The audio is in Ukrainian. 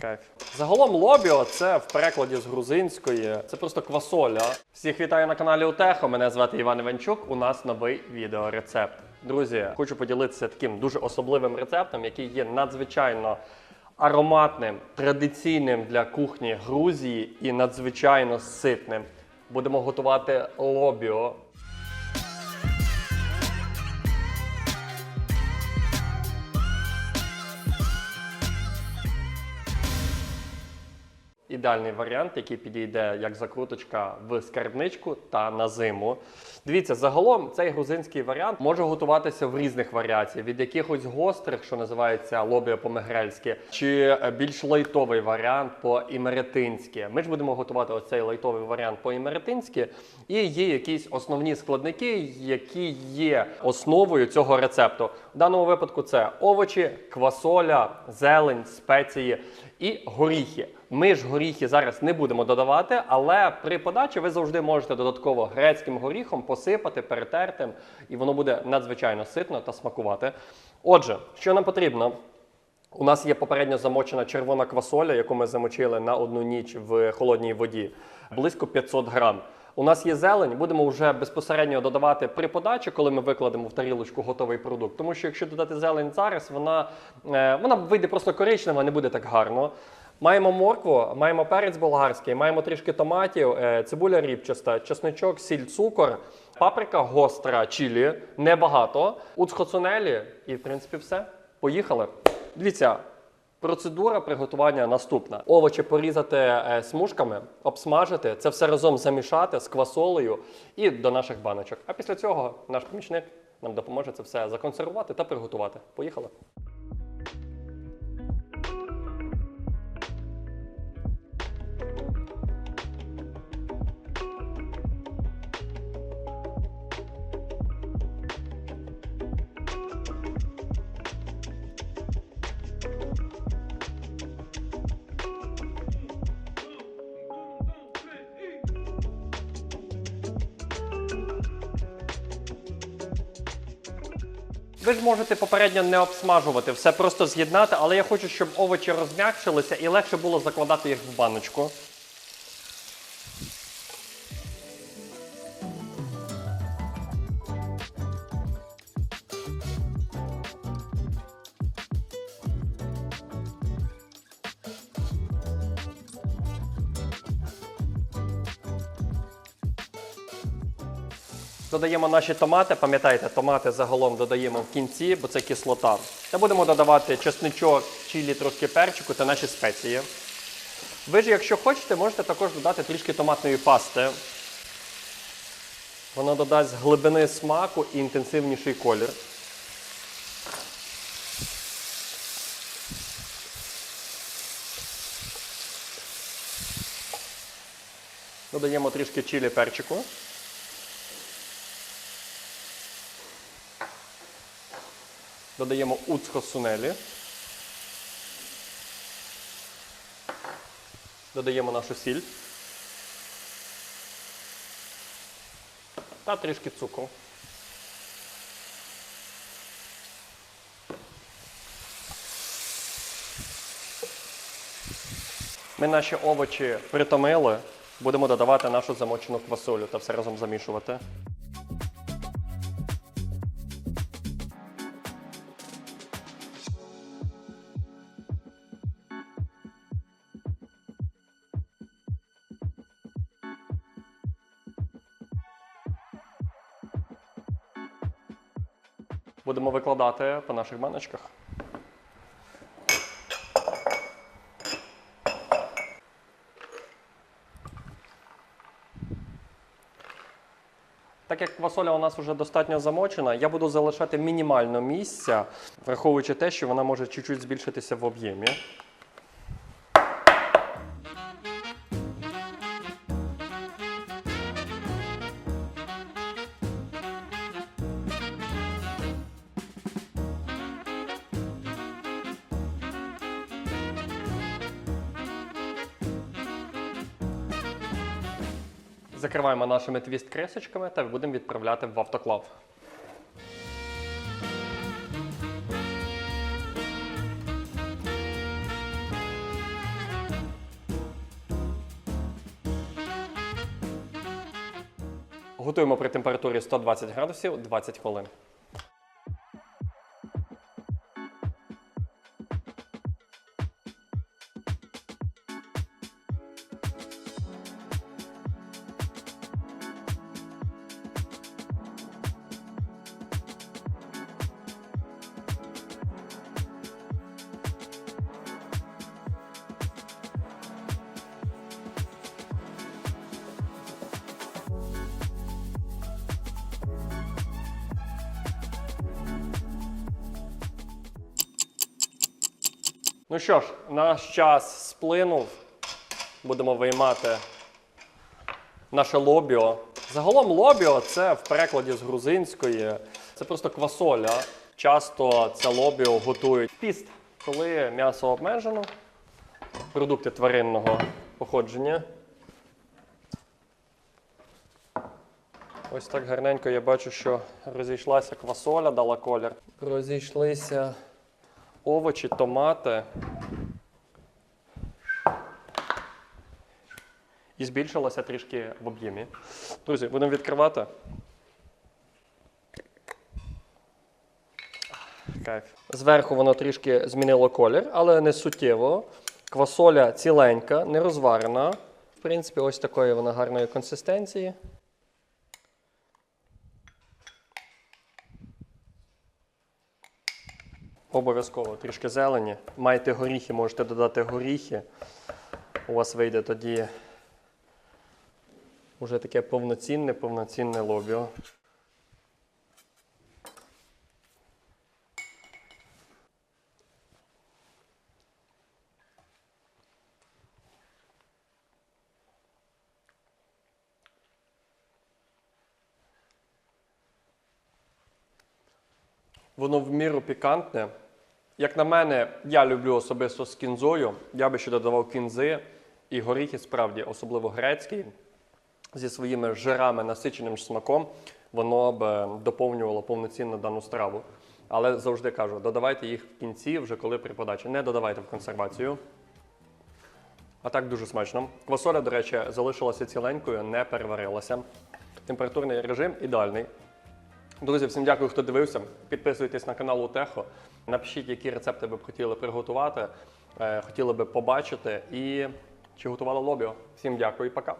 Кайф. Загалом лобіо це в перекладі з грузинської. Це просто квасоля. Всіх вітаю на каналі Утехо. Мене звати Іван Іванчук. У нас новий відеорецепт. Друзі, хочу поділитися таким дуже особливим рецептом, який є надзвичайно ароматним, традиційним для кухні Грузії і надзвичайно ситним. Будемо готувати лобіо. Ідеальний варіант, який підійде як закруточка в скарбничку та на зиму. Дивіться, загалом цей грузинський варіант може готуватися в різних варіаціях, від якихось гострих, що називається лобіо по-мегрельськи, чи більш лайтовий варіант по-імеретинськи. Ми ж будемо готувати оцей лайтовий варіант по-імеретинськи, і є якісь основні складники, які є основою цього рецепту. В даному випадку це овочі, квасоля, зелень, спеції і горіхи. Ми ж горіхи зараз не будемо додавати, але при подачі ви завжди можете додатково грецьким горіхом посипати, перетерти, і воно буде надзвичайно ситно та смакувати. Отже, що нам потрібно? У нас є попередньо замочена червона квасоля, яку ми замочили на одну ніч в холодній воді, близько 500 грам. У нас є зелень, будемо вже безпосередньо додавати при подачі, коли ми викладемо в тарілочку готовий продукт. Тому що якщо додати зелень зараз, вона, е, вона вийде просто коричнева, не буде так гарно. Маємо моркву, маємо перець болгарський, маємо трішки томатів, е, цибуля рібчаста, чесничок, сіль, цукор, паприка гостра, чилі, небагато, уцхоцунелі і, в принципі, все. Поїхали. Дивіться, процедура приготування наступна: овочі порізати е, смужками, обсмажити, це все разом замішати з квасолею і до наших баночок. А після цього наш помічник нам допоможе це все законсервувати та приготувати. Поїхали. Ви ж можете попередньо не обсмажувати, все просто з'єднати, але я хочу, щоб овочі розм'якшилися і легше було закладати їх в баночку. Додаємо наші томати. Пам'ятайте, томати загалом додаємо в кінці, бо це кислота. Та будемо додавати чесничок, чилі, трошки перчику та наші спеції. Ви ж, якщо хочете, можете також додати трішки томатної пасти. Воно додасть глибини смаку і інтенсивніший колір. Додаємо трішки чилі перчику. Додаємо уцхо сунелі. Додаємо нашу сіль. Та трішки цукру. Ми наші овочі притомили. Будемо додавати нашу замочену квасолю та все разом замішувати. Будемо викладати по наших баночках. Так як квасоля у нас вже достатньо замочена, я буду залишати мінімально місця, враховуючи те, що вона може чуть-чуть збільшитися в об'ємі. Закриваємо нашими твіст-кресочками та будемо відправляти в автоклав. Готуємо при температурі 120 градусів 20 хвилин. Ну що ж, наш час сплинув. Будемо виймати наше лобіо. Загалом лобіо це в перекладі з грузинської. Це просто квасоля. Часто це лобіо готують піст, коли м'ясо обмежено, продукти тваринного походження. Ось так гарненько я бачу, що розійшлася квасоля, дала колір. Розійшлися овочі, томати. І збільшилося трішки в об'ємі. Друзі, будемо відкривати. Кайф. Зверху воно трішки змінило колір, але не суттєво. Квасоля ціленька, не розварена. В принципі, ось такої вона гарної консистенції. Обов'язково трішки зелені. Маєте горіхи, можете додати горіхи. У вас вийде тоді уже таке повноцінне, повноцінне лобіо. Воно в міру пікантне. Як на мене, я люблю особисто з кінзою. Я би ще додавав кінзи і горіхи, справді, особливо грецький, зі своїми жирами, насиченим смаком, воно б е, доповнювало повноцінно дану страву. Але завжди кажу, додавайте їх в кінці, вже коли при подачі. Не додавайте в консервацію. А так дуже смачно. Квасоля, до речі, залишилася ціленькою, не переварилася. Температурний режим ідеальний. Друзі, всім дякую, хто дивився. Підписуйтесь на канал Утехо. Напишіть, які рецепти ви б хотіли приготувати, е, хотіли би побачити і чи готувала лобіо. Всім дякую і пока.